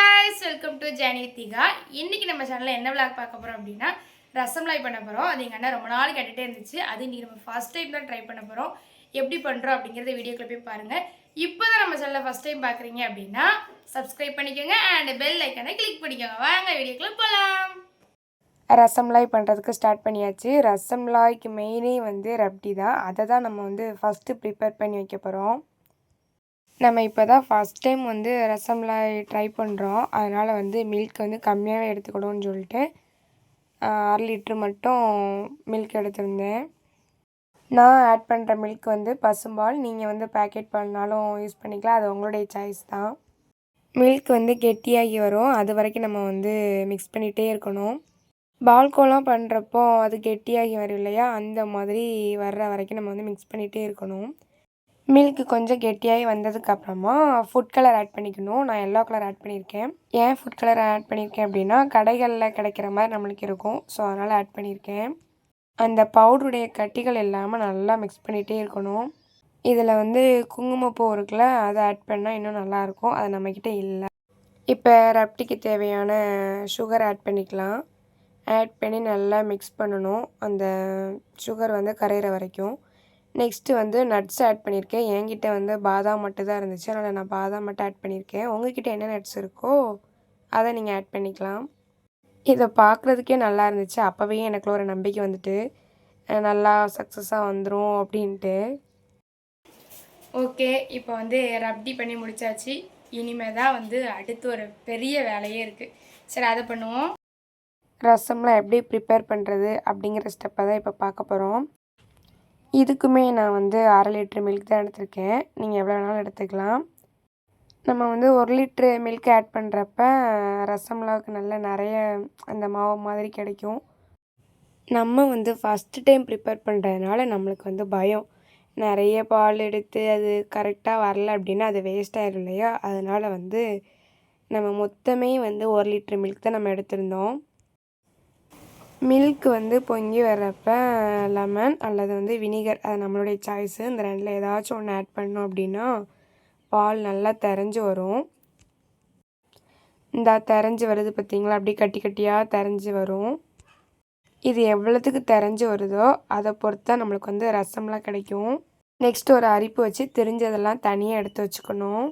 Guys welcome to Jeni Theeka இன்றைக்கி நம்ம சேனலில் என்ன விளாக் பார்க்க போகிறோம் அப்படின்னா ரசம்லாய் பண்ண போகிறோம் அது எங்கள் அண்ணன் ரொம்ப நாள் கேட்டுகிட்டே இருந்துச்சு. அது இன்றைக்கி நம்ம ஃபஸ்ட் டைம் தான் ட்ரை பண்ண போகிறோம் எப்படி பண்ணுறோம் அப்படிங்கிறத வீடியோக்குள்ள போய் பாருங்கள் இப்போ தான் நம்ம சேனலில் ஃபஸ்ட் டைம் பார்க்குறீங்க அப்படின்னா சப்ஸ்கிரைப் பண்ணிக்கோங்க அண்ட் பெல் ஐக்கனை கிளிக் பண்ணிக்கோங்க. வாங்க வீடியோக்குள்ள போகலாம் ரசம்லாய் பண்ணுறதுக்கு ஸ்டார்ட் பண்ணியாச்சு. ரசம்லாய்க்கு மெயினே வந்து ரப்டி தான். அதை தான் நம்ம வந்து ஃபஸ்ட்டு ப்ரிப்பேர் பண்ணி வைக்க போகிறோம் நம்ம இப்போ தான் ஃபஸ்ட் டைம் வந்து ரசம்லாய் ட்ரை பண்ணுறோம் அதனால் வந்து மில்க் வந்து கம்மியாகவே எடுத்துக்கணும்னு சொல்லிட்டு அரை லிட்ரு மட்டும் மில்க் எடுத்திருந்தேன். நான் ஆட் பண்ணுற மில்க் வந்து பசும்பால் நீங்கள் வந்து பேக்கெட் பால்னாலும் யூஸ் பண்ணிக்கலாம். அது உங்களுடைய சாய்ஸ் தான். மில்க் வந்து கெட்டியாகி வரும். அது வரைக்கும் நம்ம வந்து மிக்ஸ் பண்ணிகிட்டே இருக்கணும். பால்கோலாம் பண்ணுறப்போ அது கெட்டியாகி வரும் இல்லையா? அந்த மாதிரி வர்ற வரைக்கும் நம்ம வந்து மிக்ஸ் பண்ணிகிட்டே இருக்கணும். மில்க் கொஞ்சம் கெட்டியாகி வந்ததுக்கப்புறமா ஃபுட் கலர் ஆட் பண்ணிக்கணும். நான் எல்லோ கலர் ஆட் பண்ணியிருக்கேன். ஏன் ஃபுட் கலர் ஆட் பண்ணியிருக்கேன் அப்படின்னா கடைகளில் கிடைக்கிற மாதிரி நம்மளுக்கு இருக்கும். ஸோ அதனால் ஆட் பண்ணியிருக்கேன். அந்த பவுடருடைய கட்டிகள் இல்லாமல் நல்லா மிக்ஸ் பண்ணிகிட்டே இருக்கணும். இதில் வந்து குங்குமப்பூ இருக்குல்ல அதை ஆட் பண்ணால் இன்னும் நல்லாயிருக்கும். அது நம்மக்கிட்ட இல்லை. இப்போ ரப்டிக்கு தேவையான சுகர் ஆட் பண்ணிக்கலாம். ஆட் பண்ணி நல்லா மிக்ஸ் பண்ணணும். அந்த சுகர் வந்து கரையிற வரைக்கும். நெக்ஸ்ட்டு வந்து நட்ஸ் ஆட் பண்ணியிருக்கேன் என்கிட்ட வந்து பாதாம் மட்டும் தான் இருந்துச்சு. அதனால் நான் பாதாம் மட்டும் ஆட் பண்ணியிருக்கேன் உங்ககிட்ட என்ன நட்ஸ் இருக்கோ அதை நீங்கள் ஆட் பண்ணிக்கலாம். இதை பார்க்குறதுக்கே நல்லா இருந்துச்சு. அப்போவே எனக்குள்ள ஒரு நம்பிக்கை வந்துட்டு நல்லா சக்ஸஸாக வந்துடும் அப்படின்ட்டு. ஓகே இப்போ வந்து ரப்டி பண்ணி முடிச்சாச்சு. இனிமே தான் வந்து அடுத்து ஒரு பெரிய வேலையே இருக்குது சரி அதை பண்ணுவோம். ரசம்லாம் எப்படி ப்ரிப்பேர் பண்ணுறது அப்படிங்கிற ஸ்டெப்பை தான் இப்போ பார்க்க போகிறோம் இதுக்குமே நான் வந்து அரை லிட்ரு மில்க் தான் எடுத்திருக்கேன். நீங்கள் எவ்வளோ வேணாலும் எடுத்துக்கலாம். நம்ம வந்து ஒரு லிட்ரு மில்க் ஆட் பண்ணுறப்ப ரசம்லாவுக்கு நல்ல நிறைய அந்த மாவு மாதிரி கிடைக்கும். நம்ம வந்து ஃபஸ்ட்டு டைம் ப்ரிப்பேர் பண்ணுறதுனால நம்மளுக்கு வந்து பயம். நிறைய பால் எடுத்து அது கரெக்டாக வரல அப்படின்னா அது வேஸ்ட் ஆயிடும் இல்லையா? அதனால் வந்து நம்ம மொத்தமே வந்து ஒரு லிட்ரு மில்க் தான் நம்ம எடுத்திருந்தோம். மில்க் வந்து பொங்கி வர்றப்ப லெமன் அல்லது வந்து வினிகர் அது நம்மளுடைய சாய்ஸு இந்த ரெண்டில் ஏதாச்சும் ஒன்று ஆட் பண்ணோம் அப்படின்னா பால் நல்லா தெரிஞ்சு வரும். இந்த தெரிஞ்சு வருது பார்த்தீங்களா அப்படி கட்டி கட்டியாக தெரிஞ்சு வரும். இது எவ்வளோத்துக்கு தெரிஞ்சு வருதோ அதை பொறுத்து தான் நம்மளுக்கு வந்து ரசம்லாம் கிடைக்கும். நெக்ஸ்ட் ஒரு அரிப்பு வச்சு தெரிஞ்சதெல்லாம் தனியாக எடுத்து வச்சுக்கணும்.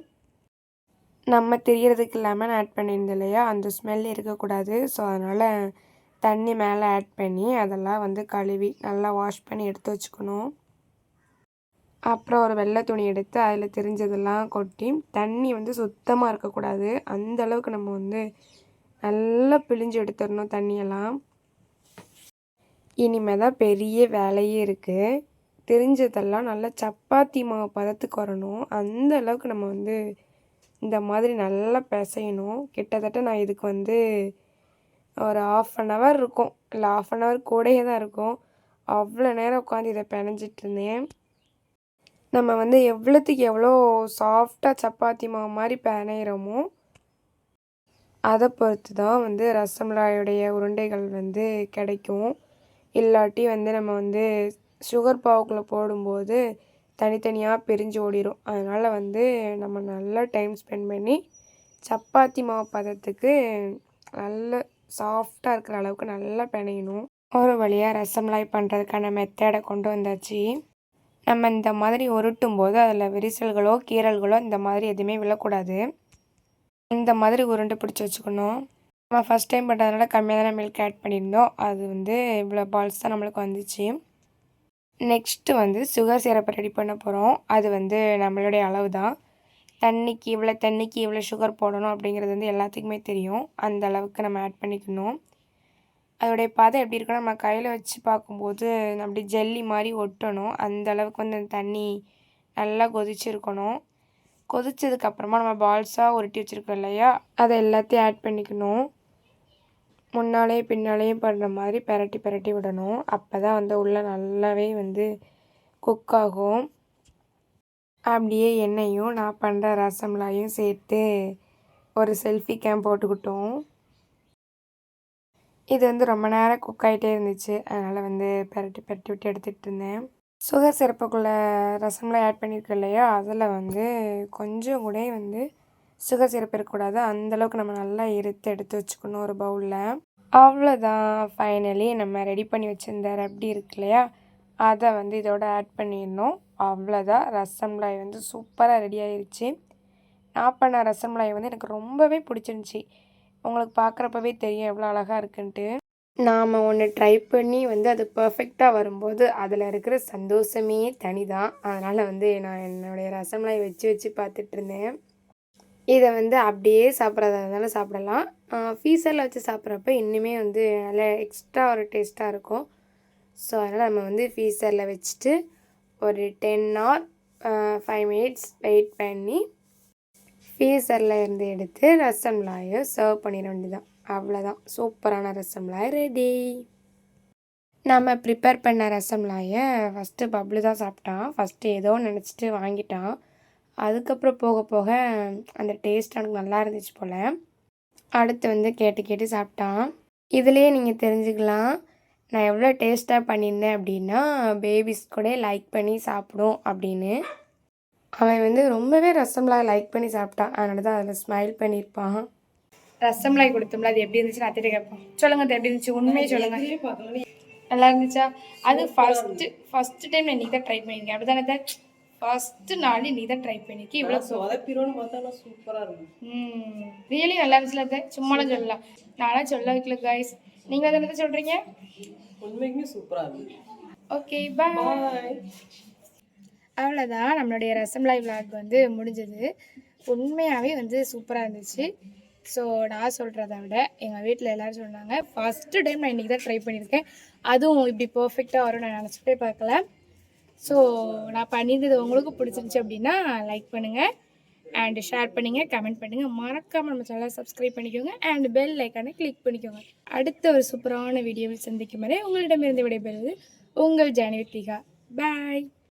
நம்ம தெரியறதுக்கு லெமன் ஆட் பண்ணியிருந்தோம் இல்லையா? அந்த ஸ்மெல் இருக்கக்கூடாது. ஸோ அதனால் தண்ணி மேலே ஆட் பண்ணி அதெல்லாம் வந்து கழுவி நல்லா வாஷ் பண்ணி எடுத்து வச்சுக்கணும். அப்புறம் ஒரு வெள்ளை துணி எடுத்து அதில் தெரிஞ்சதெல்லாம் கொட்டி தண்ணி வந்து சுத்தமாக இருக்கக்கூடாது. அந்த அளவுக்கு நம்ம வந்து நல்லா பிழிஞ்சு எடுத்துடணும் தண்ணியெல்லாம். இனிமே தான் பெரிய வேலையே இருக்குது தெரிஞ்சதெல்லாம் நல்லா சப்பாத்தி மாவு பதத்துக்கு வரணும். அந்த அளவுக்கு நம்ம வந்து இந்த மாதிரி நல்லா பிசையணும். கிட்டத்தட்ட நான் இதுக்கு வந்து ஒரு ஆஃப் அன் ஹவர் இருக்கும். இல்லை ஆஃப் அன் ஹவர் கூடயே தான் இருக்கும். அவ்வளோ நேரம் உட்காந்து இதை பிணைஞ்சிட்டு இருந்தேன். நம்ம வந்து எவ்வளோத்துக்கு எவ்வளோ சாஃப்டாக சப்பாத்தி மாவு மாதிரி பிணையிறோமோ அதை பொறுத்து தான் வந்து ரசமலாயுடைய உருண்டைகள் வந்து கிடைக்கும். இல்லாட்டி வந்து நம்ம வந்து சுகர் பாவுக்குள்ளே போடும்போது தனித்தனியாக பிரிஞ்சு ஓடிடும் அதனால் வந்து நம்ம நல்லா டைம் ஸ்பெண்ட் பண்ணி சப்பாத்தி மாவு பதத்துக்கு நல்ல சாஃப்டாக இருக்கிற அளவுக்கு நல்லா பிணையணும். ஒரு வழியாக ரசம்லாய் பண்ணுறதுக்கான மெத்தடை கொண்டு வந்தாச்சு. நம்ம இந்த மாதிரி உருட்டும் போது அதில் விரிசல்களோ கீறல்களோ இந்த மாதிரி எதுவுமே விழக்கூடாது. இந்த மாதிரி உருண்டை பிடிச்சி வச்சுக்கணும். நம்ம ஃபஸ்ட் டைம் பண்ணுறதுனால கம்மியாக தானே மில்க் ஆட் பண்ணியிருந்தோம். அது வந்து இவ்வளோ பால்ஸ் தான் நம்மளுக்கு வந்துச்சு. நெக்ஸ்ட்டு வந்து சுகர் சிரப்பை ரெடி பண்ண போகிறோம் அது வந்து நம்மளுடைய அளவு தான் தண்ணிக்கு இவ்வளோ தண்ணிக்கு இவ்வளோ சுகர் போடணும் அப்படிங்கிறது வந்து எல்லாத்துக்குமே தெரியும். அந்த அளவுக்கு நம்ம ஆட் பண்ணிக்கணும். அதோடைய பதம் எப்படி இருக்குன்னா நம்ம கையில் வச்சு பார்க்கும்போது அப்படி ஜெல்லி மாதிரி ஒட்டணும். அந்த அளவுக்கு வந்து அந்த தண்ணி நல்லா கொதிச்சிருக்கணும். கொதிச்சதுக்கப்புறமா நம்ம பால்ஸாக உருட்டி வச்சுருக்கோம் இல்லையா? அதை எல்லாத்தையும் ஆட் பண்ணிக்கணும். முன்னாலேயும் பின்னாலேயும் பண்ணுற மாதிரி பெரட்டி பெரட்டி விடணும். அப்போ தான் வந்து உள்ளே நல்லாவே வந்து குக் ஆகும். அப்படியே எண்ணெயும் நான் பண்ணுற ரசம்லாயும் சேர்த்து ஒரு செல்ஃபி கேம் போட்டுக்கிட்டோம். இது வந்து ரொம்ப நேரம் குக் ஆகிட்டே இருந்துச்சு. அதனால் வந்து பெரட்டி பெரட்டி விட்டு எடுத்துகிட்டு இருந்தேன். சுகர் சிறப்புக்குள்ளே ரசம்லாம் ஆட் பண்ணியிருக்கேன் இல்லையா? அதில் வந்து கொஞ்சம் கூட வந்து சுகர் சிறப்பு இருக்கக்கூடாது. அந்தளவுக்கு நம்ம நல்லா இருத்து எடுத்து வச்சுக்கணும் ஒரு பவுலில் அவ்வளோதான் ஃபைனலி நம்ம ரெடி பண்ணி வச்சுருந்த ரப்டி இருக்கு இல்லையா? அதை வந்து இதோட ஆட் பண்ணிடணும். அவ்வளோதான் ரசமலாய் வந்து சூப்பராக ரெடி ஆயிடுச்சு நான் பண்ண ரசமலாய் வந்து எனக்கு ரொம்பவே பிடிச்சிருந்துச்சி. உங்களுக்கு பார்க்குறப்பவே தெரியும் எவ்வளோ அழகாக இருக்குன்ட்டு. நாம் ஒன்று ட்ரை பண்ணி வந்து அது பர்ஃபெக்டாக வரும்போது அதில் இருக்கிற சந்தோஷமே தனி தான் அதனால் வந்து நான் என்னுடைய ரசமலாய் வச்சு வச்சு பார்த்துட்ருந்தேன் இதை வந்து அப்படியே சாப்பிட்றதா இருந்தாலும் சாப்பிடலாம். ஃபீஸரில் வச்சு சாப்பிட்றப்ப இன்னுமே வந்து நல்ல எக்ஸ்ட்ரா ஒரு டேஸ்ட்டாக இருக்கும். ஸோ அதனால் நம்ம வந்து ஃபீஸரில் வச்சுட்டு ஒரு ten or five minutes wait பண்ணி ஃபீஸரில் இருந்து எடுத்து ரசம் லாயை சர்வ் பண்ணிட வேண்டியதான் அவ்வளோதான் சூப்பரான ரசம் லாய் ரெடி நம்ம ப்ரிப்பேர் பண்ண ரசம் லாயை ஃபஸ்ட்டு பப்ளு தான் சாப்பிட்டான். ஃபஸ்ட்டு ஏதோ நினச்சிட்டு வாங்கிட்டான். அதுக்கப்புறம் போக போக அந்த டேஸ்ட் எனக்கு நல்லா இருந்துச்சு போல். அடுத்து வந்து கேட்டு கேட்டு சாப்பிட்டான். இதுலேயே நீங்கள் தெரிஞ்சுக்கலாம். நான் எவ்வளோ டேஸ்ட்டாக பண்ணியிருந்தேன் அப்படின்னா பேபிஸ் கூட லைக் பண்ணி சாப்பிடும் அப்படின்னு. அவன் வந்து ரொம்பவே ரசமலாய் லைக் பண்ணி சாப்பிட்டான். அதனால தான் அதில் ஸ்மைல் பண்ணியிருப்பான். ரசமலாய் கொடுத்தோம்ல அது எப்படி இருந்துச்சு? அத்திட்ட கேட்போம் சொல்லுங்க அது எப்படி இருந்துச்சு? உண்மையை சொல்லுங்க. நல்லா இருந்துச்சா? அது ஃபர்ஸ்ட் ஃபர்ஸ்ட் டைம் இன்னைக்கு தான் ட்ரை பண்ணியிருக்கேன். அப்படி தானே ஃபர்ஸ்ட் நாள் இன்னைக்கு தான் ட்ரை பண்ணிருக்கேன் இவ்வளோ சொதப்பிரோன்னு பார்த்தா சூப்பரா இருக்கும். ம் ரியலி நல்லா இருந்துச்சுல அது சும்மாலாம் சொல்லலாம். நானும் சொல்ல வைக்கல காய்ஸ் நீங்கள் அதை என்ன சொல்கிறீங்க உண்மைக்குமே சூப்பரா இருக்கு ஓகே பாய் அவ்வளோதான் நம்மளுடைய ரசமலாய் vlog வந்து முடிஞ்சது. உண்மையாகவே வந்து சூப்பராக இருந்துச்சு. ஸோ நான் சொல்கிறத விட எங்கள் வீட்டில் எல்லோரும் சொன்னாங்க ஃபஸ்ட்டு டைம் நான் இன்றைக்கி தான் ட்ரை பண்ணியிருக்கேன். அதுவும் இப்படி பர்ஃபெக்டாக வரும் நான் நினச்சிட்டே பார்க்கல. ஸோ நான் பண்ணியிருந்தது உங்களுக்கு பிடிச்சிருந்துச்சி அப்படின்னா லைக் பண்ணுங்கள் அண்ட் ஷேர் பண்ணுங்கள் கமெண்ட் பண்ணுங்கள் மறக்காமல் நம்ம சேனலை சப்ஸ்கிரைப் பண்ணிக்கோங்க. அண்ட் பெல் ஐக்கானை கிளிக் பண்ணிக்கோங்க. அடுத்த ஒரு சூப்பரான வீடியோவில் சந்திக்கும் வரை உங்களிடமிருந்து விடைபெறுவது உங்கள் ஜானவித்திகா பாய்